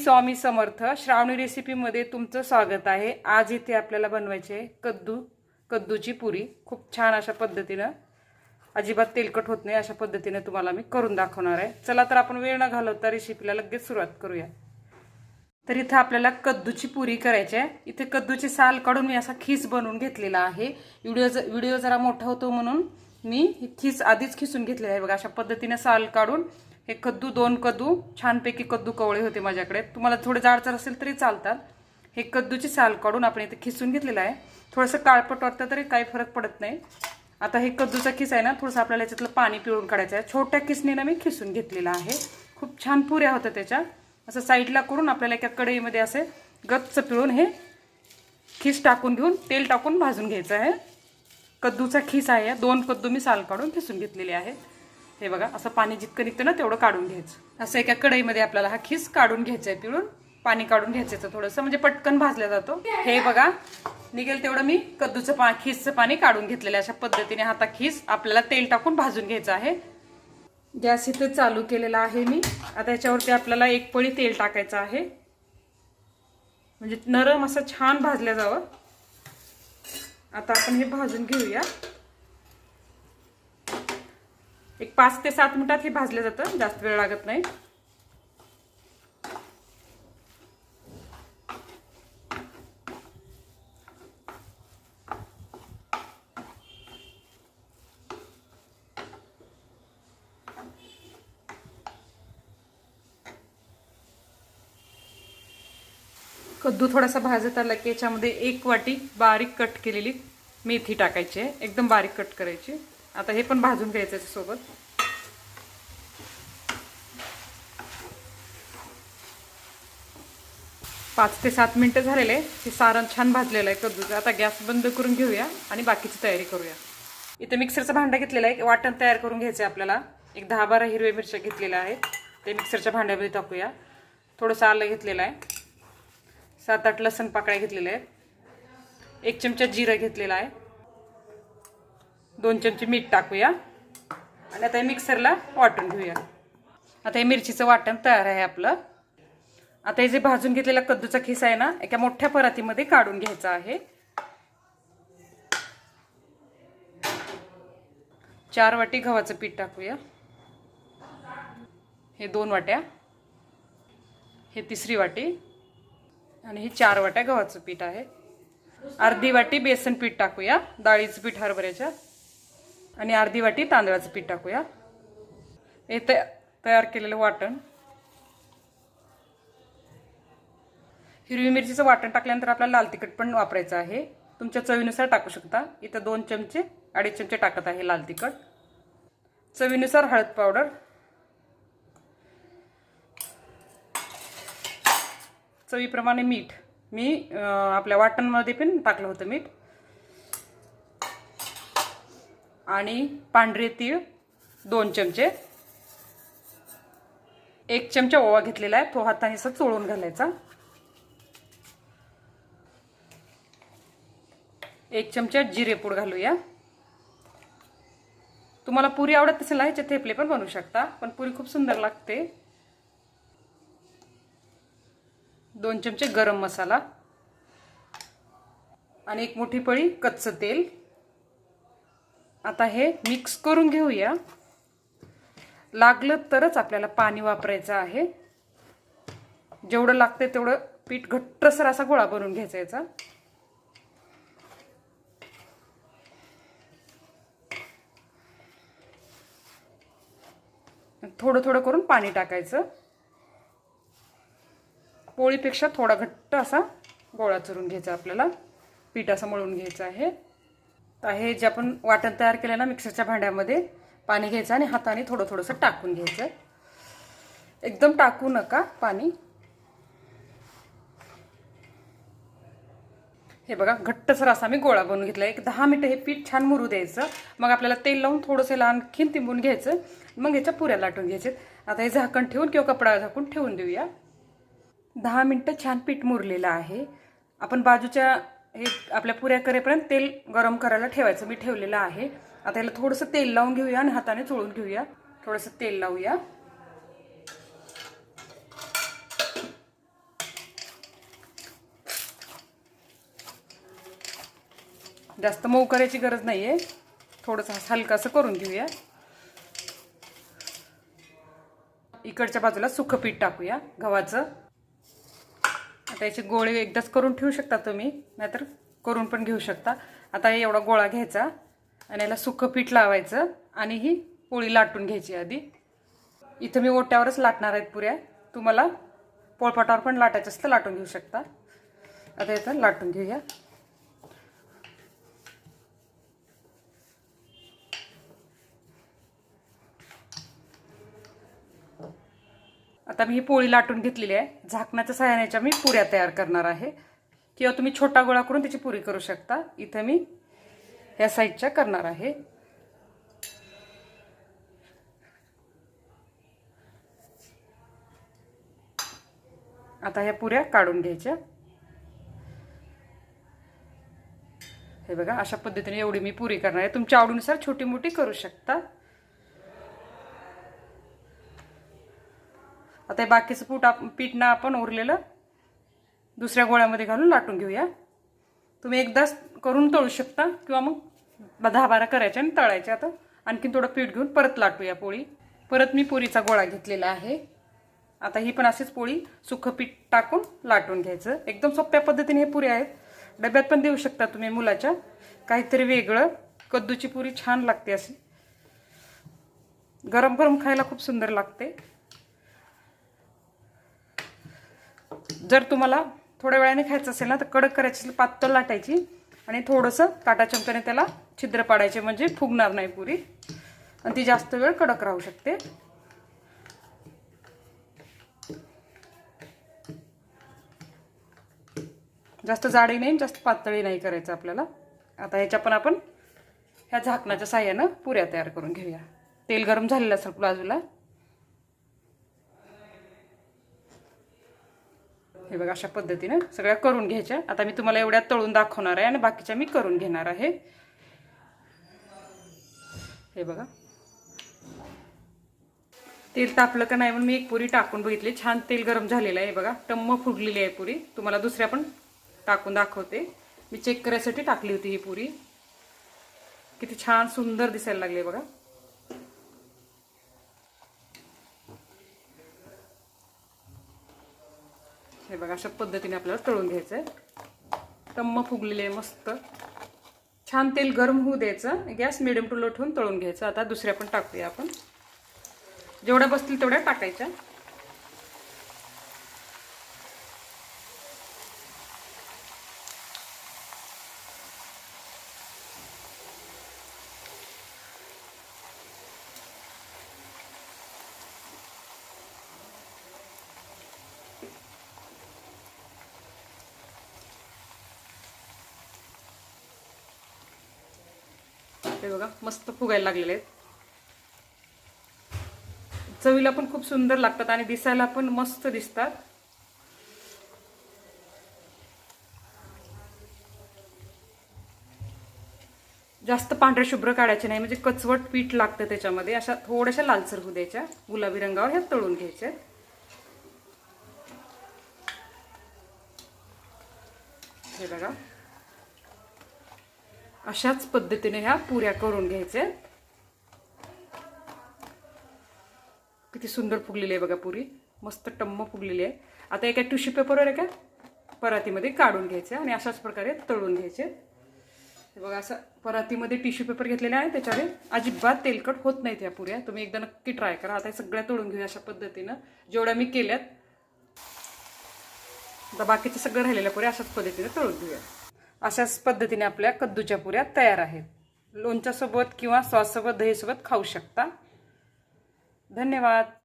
स्वामी समर्थ श्रावणी रेसिपीमध्ये तुमचं स्वागत आहे. आज इथे आपल्याला बनवायचे आहे कद्दू कद्दूची पुरी. खूप छान अशा पद्धतीनं अजिबात तेलकट होत नाही अशा पद्धतीनं तुम्हाला मी करून दाखवणार आहे. चला तर आपण वेळ न घालवता रेसिपीला लगेच सुरुवात करूया. तर इथं आपल्याला कद्दूची पुरी करायची आहे. इथे कद्दूची साल काढून मी असा खीस बनवून घेतलेला आहे. व्हिडिओ व्हिडिओ जरा मोठा होतो म्हणून मी खीस आधीच खिसून घेतलेली आहे. बघा अशा पद्धतीने साल काढून हे कद्दू दोन कद्दू छानपैकी कद्दू कवळे होते माझ्याकडे. तुम्हाला थोडे जाडचर असेल तरी चालतात. हे कद्दूची साल काढून आपण इथे खिसून घेतलेलं आहे. थोडंसं काळपट वाटतं तरी काही फरक पडत नाही. आता हे कद्दूचा खिस आहे ना थोडंसं आपल्याला याच्यातलं पाणी पिळून काढायचं आहे. छोट्या किसनीनं मी खिसून घेतलेला आहे. खूप छान पुऱ्या होत्या त्याच्या. असं साईडला करून आपल्याला एका कढईमध्ये असे गच्च पिळून हे खीस टाकून घेऊन तेल टाकून भाजून घ्यायचं आहे. कद्दूचा खीस आहे. दोन कद्दू मी साल काढून खिसून घेतलेले आहेत. हे बघा असं पाणी जितकं निघतं ना तेवढं काढून घ्यायचं. असं एका कढईमध्ये आपल्याला हा खीस काढून घ्यायचा आहे पिळून. पाणी काढून घ्यायचं थोडंसं म्हणजे पटकन भाजला जातो. हे बघा निघेल तेवढं मी. कद्दूचं पा खीसचं पाणी काढून घेतलेलं अशा पद्धतीने हाता खीस आपल्याला तेल टाकून भाजून घ्यायचं आहे. गॅस इथे चालू केलेला आहे मी. आता याच्यावरती आपल्याला एक पळी तेल टाकायचं आहे. म्हणजे नरम असं छान भाजलं जावं. आता आपण हे भाजून घेऊया. एक पाच ते सात मिनिटात हे भाजलं जातं जास्त वेळ लागत नाही. कद्दू थोडासा भाजत आला की याच्यामध्ये एक वाटी बारीक कट केलेली मेथी टाकायची आहे. एकदम बारीक कट करायची. आता हे पण भाजून घ्यायचं सोबत. पाच ते सात मिनटं झालेले हे सारण छान भाजलेलं आहे कद्दूचं आता गॅस बंद करून घेऊया आणि बाकीची तयारी करूया. इथे मिक्सरचं भांडं घेतलेलं आहे. वाटण तयार करून घ्यायचं आहे आपल्याला. एक दहा बारा हिरव्या मिरच्या घेतलेल्या आहेत. ते मिक्सरच्या भांड्यामध्ये टाकूया. थोडंसं आलं घेतलेलं आहे. सात आठ लसण पाकळ्या घेतलेल्या आहेत. एक चमचा जिरं घेतलेला आहे. दोन चमचे मीठ टाकूया. आणि आता हे मिक्सरला वाटून घेऊया. आता हे मिरचीचं वाटण तयार आहे आपलं. आता हे जे भाजून घेतलेला कद्दूचा खिस आहे ना एका मोठ्या परातीमध्ये काढून घ्यायचा आहे. चार वाटी गव्हाचं पीठ टाकूया. हे दोन वाट्या. हे तिसरी वाटी. आणि हे चार वाट्या गव्हाचं पीठ आहे. अर्धी वाटी बेसन पीठ टाकूया. डाळीचं पीठ हरभऱ्याच्या. आणि अर्धी वाटी तांदळाचं पीठ टाकूया. हे तया तयार केलेलं वाटण. हिरवी मिरचीचं वाटण टाकल्यानंतर आपल्याला लाल तिखट पण वापरायचं आहे. तुमच्या चवीनुसार टाकू शकता. इथं दोन चमचे अडीच चमचे टाकत आहे लाल तिखट. चवीनुसार हळद पावडर. चवीप्रमाणे मीठ. मी आपल्या वाटणमध्ये पण टाकलं होतं मीठ. आणि पांढरे तीळ दोन चमचे. एक चमचा ओवा घेतलेला आहे. तो हाताने असं चोळून घालायचा. एक चमचा जिरेपूड घालूया. तुम्हाला पुरी आवडत असेल ह्याचे थेपले पण बनवू शकता. पण पुरी खूप सुंदर लागते. दोन चमचे गरम मसाला. आणि एक मोठी पळी कच्चं तेल. आता हे मिक्स करून घेऊया. लागलं तरच आपल्याला पाणी वापरायचं आहे. जेवढं लागते तेवढं पीठ घट्टसर असा गोळा बनवून घ्यायचा याचा. थोडं थोडं करून पाणी टाकायचं. पोळीपेक्षा थोडा घट्ट असा गोळा चरून घ्यायचा आपल्याला. पीठ असं मळून घ्यायचं आहे. तर हे जे आपण वाटण तयार केलं ना मिक्सरच्या भांड्यामध्ये पाणी घ्यायचं आणि हाताने थोडं थोडंसं टाकून घ्यायचं. एकदम टाकू नका पाणी. हे बघा घट्टसर असा मी गोळा बनवून घेतला एक दहा मिनटं हे पीठ छान मुरू द्यायचं. मग आपल्याला तेल लावून थोडंसं आणखीन तिंबून घ्यायचं. मग ह्याच्या पुऱ्या लाटून घ्यायचे आता हे झाकण ठेवून किंवा कपडा झाकून ठेवून देऊया. दहा मिनटं छान पीठ मुरलेलं आहे. आपण बाजूच्या हे आपल्या पुऱ्या करेपर्यंत तेल गरम करायला ठेवायचं. मी ठेवलेलं आहे. आता याला थोडंसं तेल लावून घेऊया आणि हाताने चोळून घेऊया. थोडंसं तेल लावूया. जास्त मऊ करायची गरज नाही आहे थोडंसं हलकंसं करून घेऊया. इकडच्या बाजूला सुखपीठ टाकूया गव्हाचं. आता गोळे एकदाच करून ठेवू शकता तुम्ही नाहीतर करून पण घेऊ शकता. आता हे एवढा गोळा घ्यायचा आणि याला सुकं पीठ लावायचं आणि ही पोळी लाटून घ्यायची आधी. इथं मी ओट्यावरच लाटणार आहेत पुऱ्या. तुम्हाला पोळपाटावर पण लाटायचं असतं लाटून घेऊ शकता. आता इथं लाटून घेऊया. आता मी ही पोळी लाटून घेतलेली आहे. झाकणाच्या सहाय्याच्या मी पुऱ्या तयार करणार आहे. किंवा तुम्ही छोटा गोळा करून त्याची पुरी करू शकता. इथं मी या साईडच्या करणार आहे. आता ह्या पुऱ्या काढून घ्यायच्या. हे बघा अशा पद्धतीने एवढी मी पुरी करणार आहे. तुमच्या आवडीनुसार छोटी मोठी करू शकता. आता हे बाकीचं पूट आप पीठनं आपण उरलेलं दुसऱ्या गोळ्यामध्ये घालून लाटून घेऊया. तुम्ही एकदाच करून तळू शकता किंवा मग दहा बारा करायच्या आणि तळायच्या आता आणखीन थोडं पीठ घेऊन परत लाटूया पोळी. परत मी पोळीचा गोळा घेतलेला आहे. आता ही पण अशीच पोळी सुखं पीठ टाकून लाटून घ्यायचं. एकदम सोप्या पद्धतीने हे पुरी आहेत. डब्यात पण देऊ शकता तुम्ही मुलाच्या. काहीतरी वेगळं. कद्दूची पुरी छान लागते अशी. गरम गरम खायला खूप सुंदर लागते. जर तुम्हाला थोड्या वेळाने खायचं असेल ना तर कडक करायची असेल पातळ लाटायची आणि थोडंसं काटा चमच्याने त्याला छिद्र पाडायचे म्हणजे फुगणार नाही पुरी. आणि ती जास्त वेळ कडक राहू शकते. जास्त जाडी नाही जास्त पातळी नाही करायचं आपल्याला. आता ह्याच्या पण आपण ह्या झाकणाच्या साह्यानं पुऱ्या तयार करून घेऊया. तेल गरम झालेलं असेल बाजूला हे बघा अशा पद्धतीनं सगळ्या करून घ्यायच्या. आता मी तुम्हाला एवढ्या तळून दाखवणार आहे आणि बाकीच्या मी करून घेणार आहे. हे बघा. तेल तापलं का नाही म्हणून मी एक पुरी टाकून बघितली. छान तेल गरम झालेलं आहे बघा. टम्म फुगलेली आहे पुरी. तुम्हाला दुसऱ्या पण टाकून दाखवते. मी चेक करायसाठी टाकली होती ही पुरी. किती छान सुंदर दिसायला लागली बघा. हे बघा अशा पद्धतीने आपल्याला तळून घ्यायचं आहे टम्म फुगलेले आहे मस्त. छान तेल गरम होऊ द्यायचं. गॅस मिडियम टू लो ठेवून तळून घ्यायचं. आता दुसऱ्या पण टाकूया आपण. जेवढ्या बसतील तेवढ्या टाकायच्या. हे बघा मस्त फुगायला लागलेले आहेत. चवीला पण खूप सुंदर लागतात आणि दिसायला पण मस्त दिसतात. जास्त पांढऱ्या शुभ्र काढायचे नाही म्हणजे कचवट पीठ लागतं त्याच्यामध्ये. अशा थोड्याशा लालसर होऊ द्यायच्या. गुलाबी रंगावर ह्या तळून घ्यायच्या हे बघा. अशाच पद्धतीने ह्या पुऱ्या करून घ्यायच्या किती सुंदर फुगलेली आहे बघा पुरी. मस्त टम्म फुगलेली आहे. आता एका टिश्यू पेपरवर एका परातीमध्ये काढून घ्यायचे आणि अशाच प्रकारे तळून घ्यायचे. बघा असं परातीमध्ये टिश्यू पेपर घेतलेले आहे त्याच्यावर अजिबात तेलकट होत नाहीत या पुऱ्या. तुम्ही एकदा नक्की ट्राय करा. आता हे सगळ्या तळून घेऊया अशा पद्धतीनं. जेवढ्या मी केल्यात आता बाकीच्या सगळं राहिलेल्या पुऱ्या अशाच पद्धतीने तळून घेऊया. अशाच पद्धतीने आपल्या कद्दूच्या पुऱ्या तयार आहेत. लोणच्यासोबत किंवा सॉससोबत दहीसोबत खाऊ शकता. धन्यवाद.